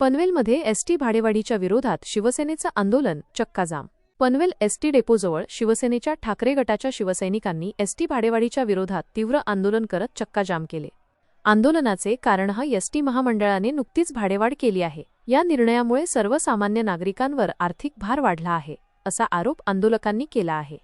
पनवेलमध्ये एसटी भाडेवाढीच्या विरोधात शिवसेनेचं आंदोलन चक्काजाम. पनवेल एसटी डेपोजवळ शिवसेनेच्या ठाकरे गटाच्या शिवसैनिकांनी एसटी भाडेवाढीच्या विरोधात तीव्र आंदोलन करत चक्काजाम केले. आंदोलनाचे कारण हा एसटी महामंडळाने नुकतीच भाडेवाढ केली आहे. या निर्णयामुळे सर्वसामान्य नागरिकांवर आर्थिक भार वाढला आहे असा आरोप आंदोलकांनी केला आहे.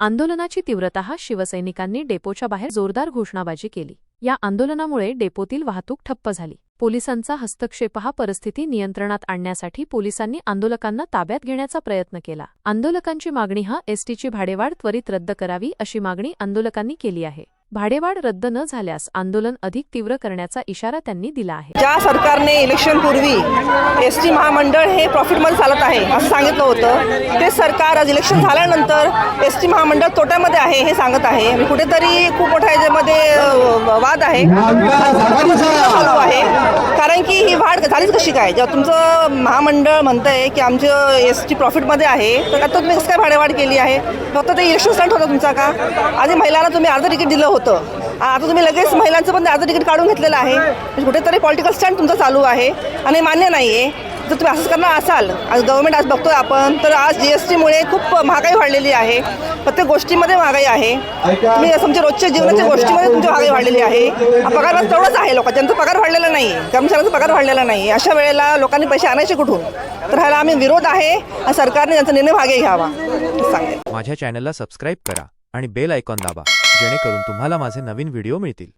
आंदोलनाची तीव्रता शिवसैनिकांनी डेपोच्या बाहेर जोरदार घोषणाबाजी केली. या आंदोलनामुळे डेपोतील वाहतूक ठप्प झाली. पोलिसांचा हस्तक्षेप हा परिस्थिती नियंत्रणात आणण्यासाठी पोलिसांनी आंदोलकांना ताब्यात घेण्याचा प्रयत्न केला. आंदोलकांची मागणी हा एसटीची भाडेवाढ त्वरित रद्द करावी अशी मागणी आंदोलकांनी केली आहे. भाडेवाढ रद्द न झाल्यास आंदोलन अधिक तीव्र करण्याचा इशारा त्यांनी दिला आहे. ज्या सरकारने इलेक्शनपूर्वी एस टी महामंडळ हे प्रॉफिटमध्ये चालत आहे असं सांगितलं होतं ते सरकार आज इलेक्शन झाल्यानंतर एस टी महामंडळ तोट्यामध्ये आहे हे सांगत आहे. आणि कुठेतरी खूप मोठा याच्यामध्ये वाद आहे. ठीक आहे. काय जेव्हा तुमचं महामंडळ म्हणतंय की आमचं एस टी प्रॉफिटमध्ये आहे तर आता तुम्ही कसं काय भाडेवाढ केली आहे? फक्त ते इलेक्शन स्टंट होता तुमचा का? आधी महिलांना तुम्ही अर्ध तिकीट दिलं होतं. आता तुम्ही लगेच महिलांचं पण अर्ध तिकीट काढून घेतलेलं आहे. म्हणजे कुठेतरी पॉलिटिकल स्टँड तुमचा चालू आहे आणि मान्य नाही आहे जर तुम्ही असंच करणार असाल. आज गव्हर्नमेंट आज बघतोय आपण. तर आज जी एस टीमुळे खूप महागाई वाढलेली आहे. प्रत्येक गोष्टीमध्ये महागाई आहे. तुम्ही तुमच्या रोजच्या जीवनाच्या गोष्टीमध्ये तुमची महागाई वाढलेली आहे. हा पगार आज तेवढाच आहे लोकांचा. पगार वाढलेला नाही कर्मचाऱ्यांचा पगार वाढलेला नाही अशा वेळेला लोकांनी पैसे आणायचे कुठून? तर ह्याला आम्ही विरोध आहे. आणि सरकारने त्यांचा निर्णय मागे घ्यावा. सांगेल माझ्या चॅनलला सबस्क्राईब करा आणि बेल आयकॉन दाबा जेणेकरून तुम्हाला माझे नवीन व्हिडिओ मिळतील.